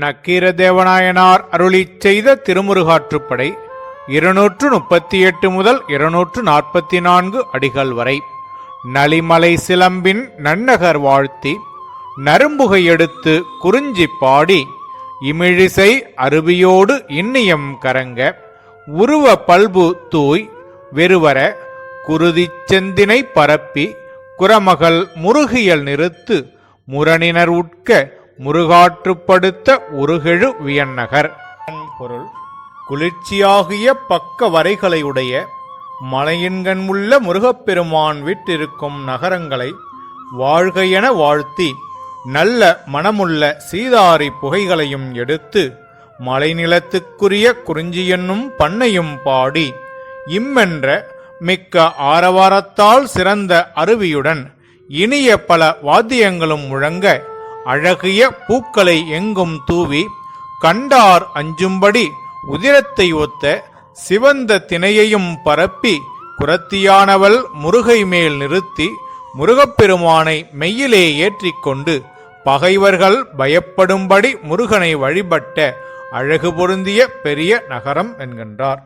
நக்கீரதேவநாயனார் அருளி செய்த திருமுருகாற்றுப்படை இருநூற்று முப்பத்தி எட்டு முதல் இருநூற்று நாற்பத்தி நான்கு அடிகள் வரை. நலிமலை சிலம்பின் நன்னகர் வாழ்த்தி நரும்புகை எடுத்து குறிஞ்சி பாடி இமிழிசை அருவியோடு இன்னியம் கரங்க உருவ பல்பு தூய் வெறுவர குருதிச் செந்தினை பரப்பி குரமகள் முருகியல் நிறுத்து முரணினர் உட்க முருகாற்றுப்படுத்த உருகெழு வியன்னகர். பொருள் குளிர்ச்சியாகிய பக்க வரைகளையுடைய மலையின்கண் உள்ள முருகப்பெருமான் விட்டிருக்கும் நகரங்களை வாழ்க என வாழ்த்தி நல்ல மனமுள்ள சீதாரி புகைகளையும் எடுத்து மலைநிலத்துக்குரிய குறிஞ்சி என்னும் பண்ணையும் பாடி இம்மென்ற மிக்க ஆரவாரத்தால் சிறந்த அருவியுடன் இனிய பல வாத்தியங்களும் முழங்க அழகிய பூக்களை எங்கும் தூவி கண்டார் அஞ்சும்படி உதிரத்தை ஒத்த சிவந்த திணையையும் பரப்பி குரத்தியானவள் முருகை மேல் நிறுத்தி முருகப்பெருமானை மெய்யிலே ஏற்றிக்கொண்டு பகைவர்கள் பயப்படும்படி முருகனை வழிபட்ட அழகு பொருந்திய பெரிய நகரம் என்கின்றார்.